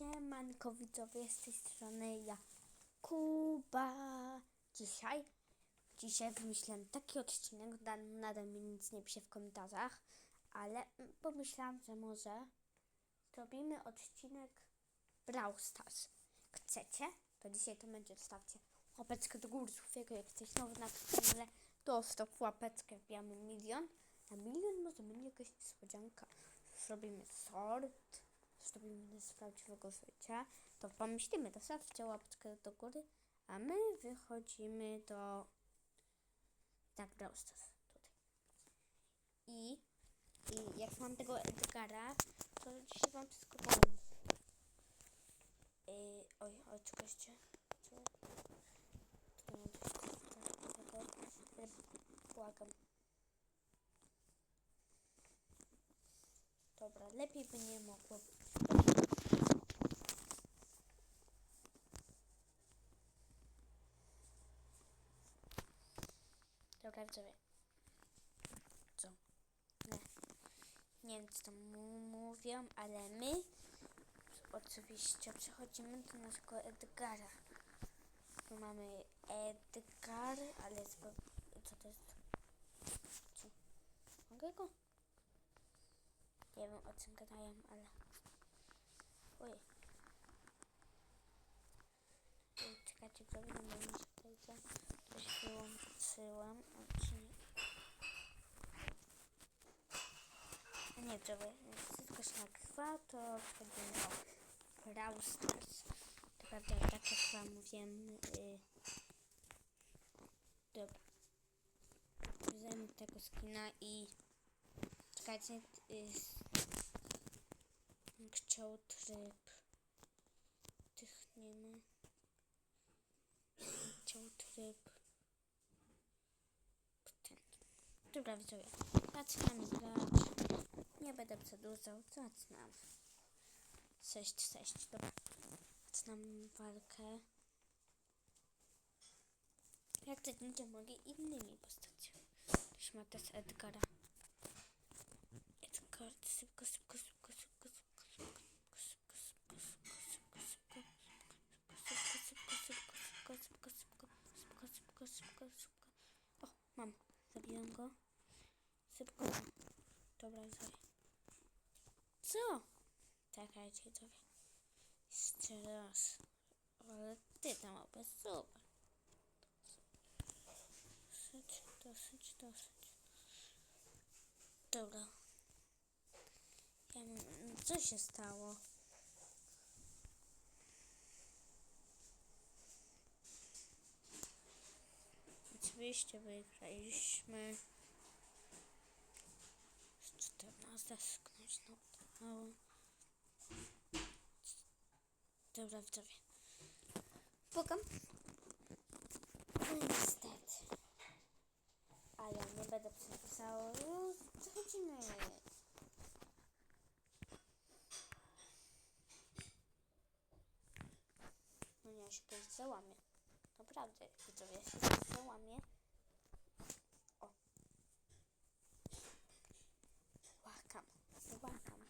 Siemanko widzowie, z tej strony ja, Kuba. Dzisiaj, dzisiaj wymyśliłam taki odcinek, da- nadal mi nic nie pisze w komentarzach, ale mm, pomyślałam, że może zrobimy odcinek Brawl Stars. Chcecie? To dzisiaj to będzie, stawcie łapeczkę do góry, słuchajcie, jak jesteś nowy na kanale, to stop łapeczkę, wbijamy milion. Na milion może będzie jakaś niespodzianka. Zrobimy sort, zrobimy z prawdziwego życia, to pomyślimy, to stawcie łapeczkę do góry, a my wychodzimy do tak Brawl Stars tutaj. I, I jak mam tego Edgara, to dzisiaj wam wszystko powiem. Yy, oj, oj, czekajcie. Tego, tego, ale błagam. Dobra, lepiej by nie mogło. Dobra, widzowie. Co? Nie. Nie wiem, co tam mówią, ale my oczywiście przechodzimy do naszego Edgara. Tu mamy Edgar, ale Co to jest? Co? Mogę go? Nie wiem o czym gadają, ale... Oj. Ej, Czekajcie, prawie na mnie się za... Coś czy nie... A nie, prawie, wszystko się nagrywa, to wchodzimy do Brawl Stars. To prawda, tak jak wam mówiłem, yy... Dobra. Zajmę tego skina i... Czekajcie, yy... Chciał tryb. Tych nie ma. Chciał tryb. Ten. Dobra, widzowie. Zaczynamy grać. Nie będę przedłużał. Zaczynam. 6-6. Dobra. Zaczynam walkę. Jak to będzie mogę innymi postaciami. Też ma też Edgara. Dobra, sobie. Co? Czekajcie, sobie. Jeszcze raz. Ale ty tam opet super. Dosyć, dosyć, dosyć. Dobra. Ja mam... Co się stało? Oczywiście wygraliśmy. Z 14 sknąć na udało. Dobra, widzowie. Pukam. No niestety. A ja nie będę przepisała. Przechodzimy. No nie, ja się kiedyś załamię. Naprawdę, widzowie, ja się załamię. O. Łakam, łakam.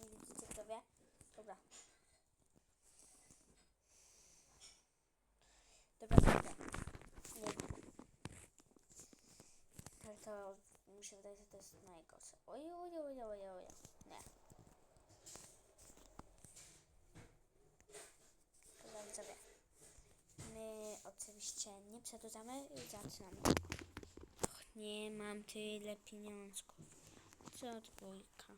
Nie widzicie, widzowie? Dobra. Dobra, dobra. Nie. Tak to mi się wydaje, że to jest najgorsze. Oj, oj, oj, oj, oj. Nie. Dobra, widzowie. My oczywiście nie przedłużamy i zaczynamy. Och, nie mam tyle pieniążków. Co dwójka?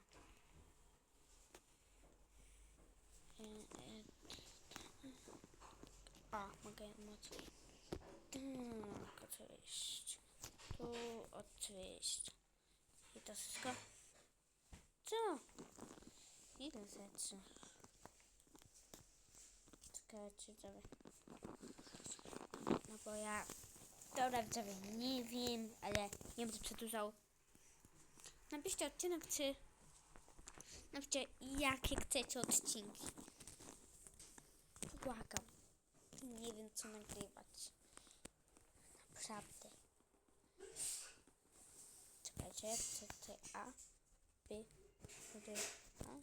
E, e, a, mogę moc. Tak, oczywiście. Tu oczywiście. I to wszystko. Co? Ile rzeczy? Czekajcie, widzowie. No bo ja... Dobra, widzowie, nie wiem, ale nie będę przedłużał. Napiszcie odcinek, czy... Napiszcie, jakie chcecie odcinki. Błagam. Nie wiem, co nagrywać. Naprawdę czekajcie, CTA, by, by, a.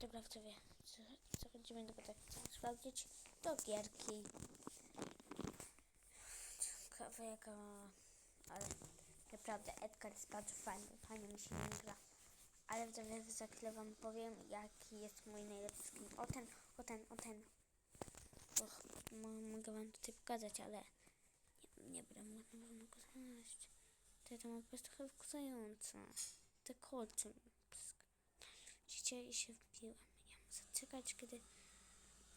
Dobra, w co, co będziemy dobra tak sprawdzić, to gierki. Ciekawe jaka, ale naprawdę Edgar jest bardzo fajny, fajnie mi się nie gra. Ale w dodatku za chwilę wam powiem jaki jest mój najlepszy skin. O ten o ten, o ten. Och, mo- mogę wam tutaj pokazać, ale nie, nie będę mógł go znaleźć. To to ma po prostu chyba wkurzające. Te kolce. Widzicie, i się wbiłem. Ja muszę czekać, kiedy...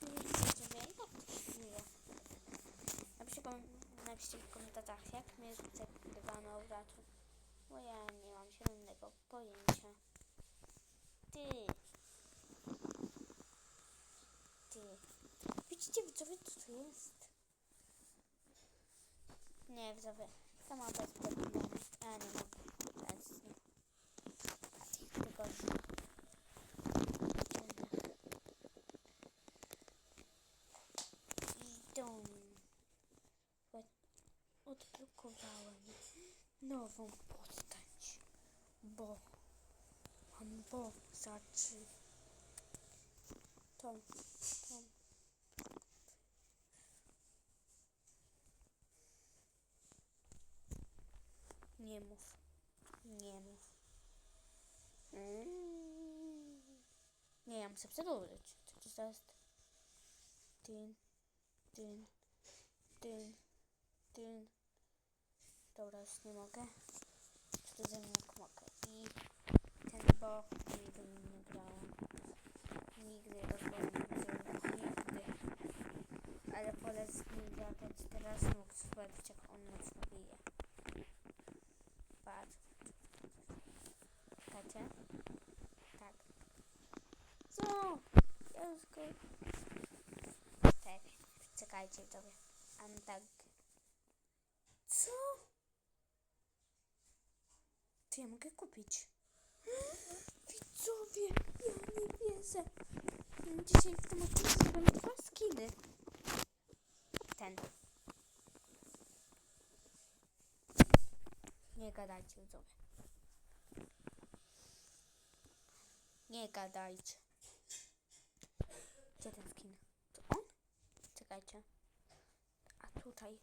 Nie wiecie, jak to chwilę. Napiszcie, kom- napiszcie w komentarzach, jak mnie zagrywano obratu. Bo ja nie mam zielonego pojęcia. Ty. Widzicie, co to jest? Nie, widzowie. Ta mapa jest podglądana. A, nie mogę. Teraz nie. Tylko... Idą. Odblokowałem nową postać. Bo mam bo zaczy. Tą, tą. Nie mów. Nie mów. Mm. Nie, ja muszę przedłużyć. Co to jest? Dyn, dyn, dyn, dyn. Dobra, już nie mogę. Przedłużę jak mogę. I ten bo nigdy nie grałem. Nigdy dosłownie nigdy. Ale polec mi zagrać teraz mógł sprawdzić jak on mocno Czekacie? Tak. Co? Go... Tak. Czekajcie sobie. Antag. Co? To ja mogę kupić. Widzowie, ja nie wierzę. Dzisiaj w tym odcinku zrobię dwa skiny. Ten. Nie gadajcie, widzowie. Nie gadajcie. Gdzie ten skin? To on? Czekajcie. A tutaj.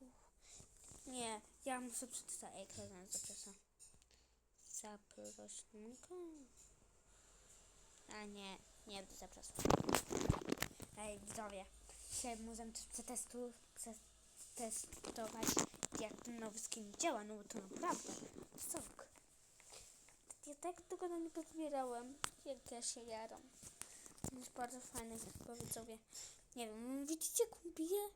Uff. Nie, ja muszę przeczytać ekran, zapraszam. Zaprośnka. A nie, nie zapraszam. Ej, widzowie. Dzisiaj możemy też przetestować, jak ten nowy skin działa, no bo to naprawdę sok. Ja tak długo na niego zbierałem, jak ja się jaram. Jest bardzo fajny, bo widzowie. Nie wiem, widzicie bije?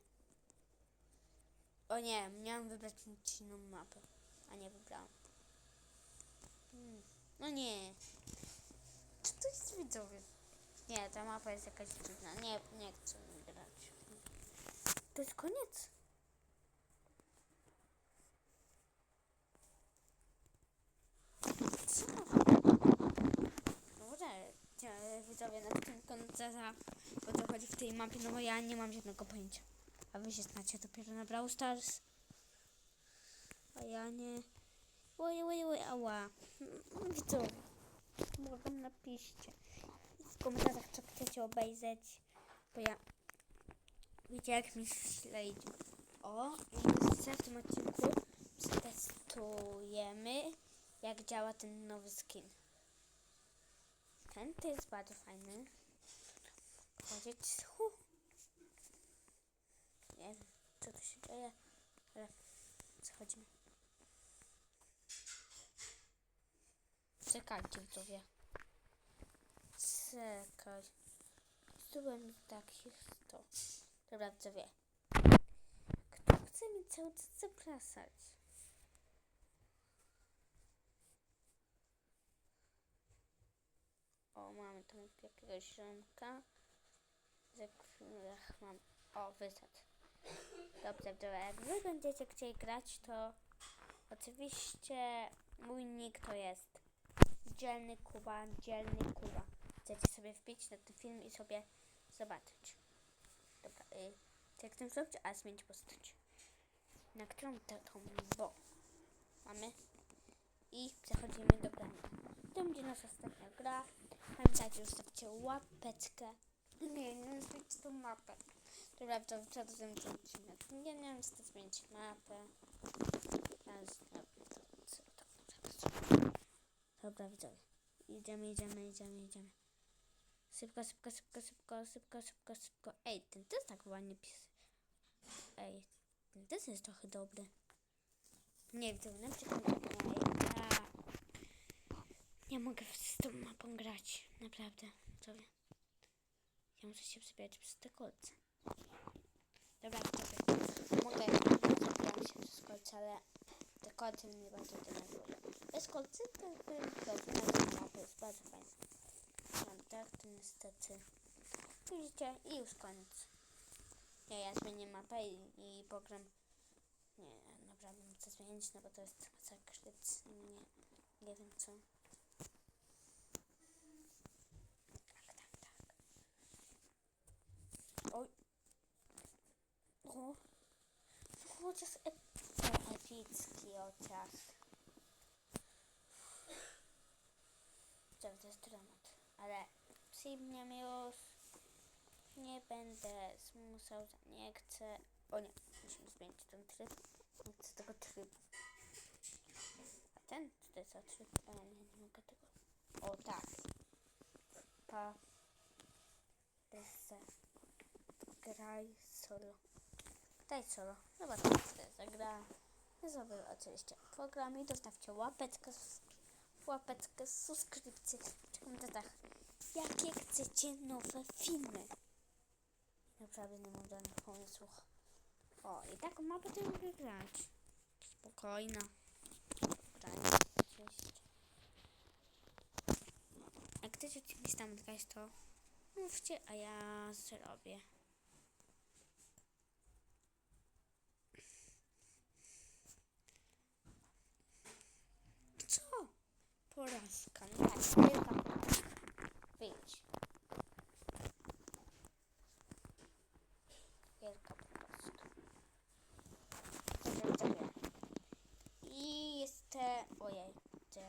O nie, miałam wybrać inną mapę, a nie wybrałam. Hmm. No nie. Czy to jest widzowie? Nie, ta mapa jest jakaś dziwna. Nie, nie chcę grać. To jest koniec. No może, widzowie, na tym końca o co chodzi w tej mapie, no bo ja nie mam żadnego pojęcia. A wy się znacie dopiero na Brawl Stars. A ja nie. Oj, oj, oj, ała. Mm, Widzowie, mogę napiszcie w komentarzach, co chcecie obejrzeć, bo ja wiecie jak mi. O, i w tym odcinku przetestujemy, jak działa ten nowy skin. Ten to jest bardzo fajny. Chodzić, hu. Nie wiem, co tu się dzieje, ale przechodzimy. Czekajcie, widzowie. Czekaj. Zdobyłem takich 100. Dobra, widzowie. Kto chce mi cały czas zapraszać? Mamy tam jakiegoś ziomka. Których mam... O, wysad. Dobrze, dobra. Jak wy będziecie chcieli grać, to oczywiście mój nick to jest dzielny Kuba, dzielny Kuba. Chcecie sobie wbić na ten film i sobie zobaczyć. Dobra, y, jak tym zrobić? A zmienić postać. Na którą to, tą, bo mamy. I przechodzimy do grania. To będzie nasza ostatnia gra. Pamiętajcie, zostawcie łapeczkę. Nie, nie zostawcie tą mapę. Dobra, to tym ten odcinek. Nie, nie wiem, chcę zmienić mapę. Dobra, widzowie. Idziemy, idziemy, idziemy, idziemy. Szybko, szybko, szybko, szybko, szybko, szybko, szybko. Ej, ten też tak ładnie pis. Ej, ten też jest trochę dobry. Nie wiem, na przykład. Nie mogę z tą mapą grać. Naprawdę, widzowie. Ja muszę się przebierać przez te kolce. Dobra, widzowie. Mogę, zabieram się przez kolce, ale te kolce mnie bardzo denerwują. Bez kolcy to to mapy jest bardzo fajne. No tak, to niestety. Widzicie? I już koniec. Ja, ja zmienię mapę i, i pogram. Nie, naprawdę chcę zmienić, no bo to jest zakryt. Nie, nie wiem co. Tak, tak, tak. Oj. O. Chociaż ep- epicki chociaż. To jest dramat. Ale przyjmiem już. Nie będę zmuszał, nie chcę. O nie, musimy zmienić ten tryb. Nie chcę tego trybu. A ten? Jest za tryb? O nie, nie mogę tego. O tak. Pa. Rese. Graj solo. Daj co to jest za gra. Ja sobie oczywiście program i dostawcie łapeczkę, łapeczkę, subskrypcję w komentarzach. Jakie chcecie nowe filmy? Naprawdę nie mam żadnych pomysłów. O, i tak ma potem mogę grać. Spokojna. Grać. Oczywiście. Jak chcecie gdzieś tam grać, to mówcie, a ja zrobię. Co? Porażka. No tak, wielka porażka. Wyjdź. Wielka po prostu. Dobrze, widzowie. I jest te... Ojej, to...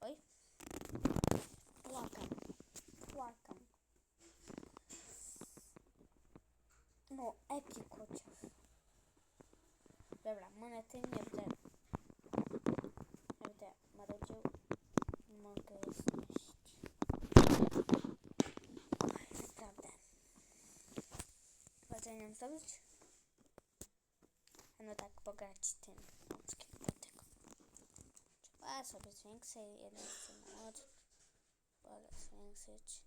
Oj. Płakam. Płakam. No, epic chociaż. Dobra, monety nie będę... Nie będę marudził. Mogę je znieść. Naprawdę. Wiem zrobić. No tak, pograć tym mockiem do tego. Trzeba sobie zwiększyć jedną moc. Mogę zwiększyć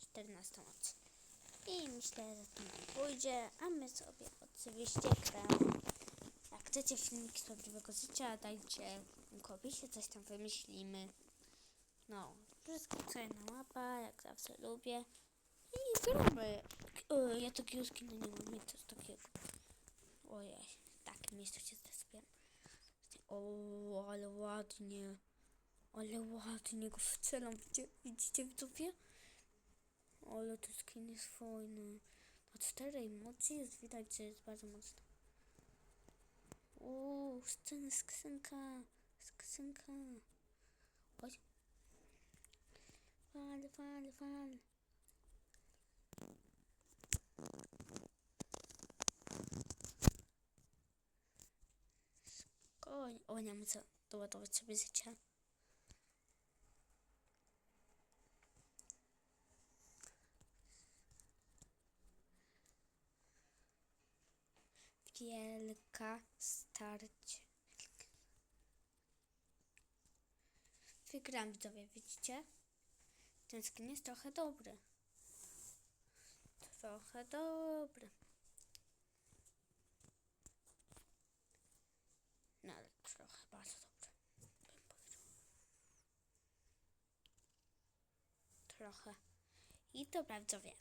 14 moc. I myślę, że to nam pójdzie, a my sobie oczywiście gramy. Jak chcecie filmiki z prawdziwego życia, dajcie w opisie, coś tam wymyślimy. No, wszystko jedna mapa, jak zawsze lubię. I. O, ja takiego skina nie mam, nic takiego. Ojej, tak, miejsce się zdespiłem. O, ale ładnie. Ale ładnie go wcelam, widzicie, widzicie widzowie? Ale to skin jest fajny. Na czterej mocy jest widać, że jest bardzo mocno. Uuu, skrzynka, skrzynka. Chodź. Wal, wal, wal. Spokojnie. O, nie mam co doładować sobie życia. Wielka starcie. Wygram widzowie, widzicie? Ten skin jest trochę dobry. Trochę dobry. No ale trochę bardzo dobry. Trochę. I dobra widzowie.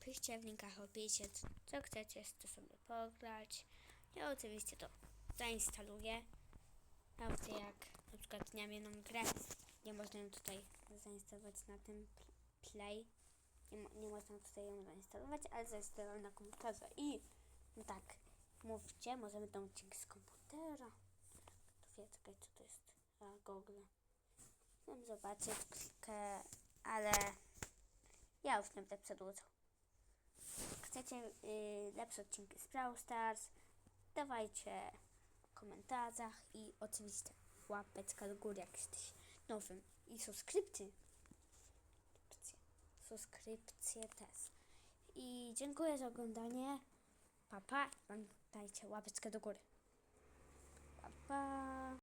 Piszcie w linkach opisie, co chcecie to sobie pograć. Ja oczywiście to zainstaluję. Nawet jak na przykład nie mam jedną grę, nie można ją tutaj zainstalować na tym pl- Play. Nie, nie można tutaj ją zainstalować, ale zainstaluję na komputerze. I no tak, mówcie, możemy tą odcinek z komputera. To wie, czekaj, co to jest? A, Google. Wiem, zobaczyć kilka, ale ja już nie będę przedłużał. Chcecie y, lepsze odcinki z Brawl Stars? Dawajcie w komentarzach i oczywiście łapeczka do góry, jak jesteś nowym. I subskrypcje. Subskrypcje. Też. I dziękuję za oglądanie. Pa, pa. Pamiętajcie, łapeczkę do góry. Pa, pa.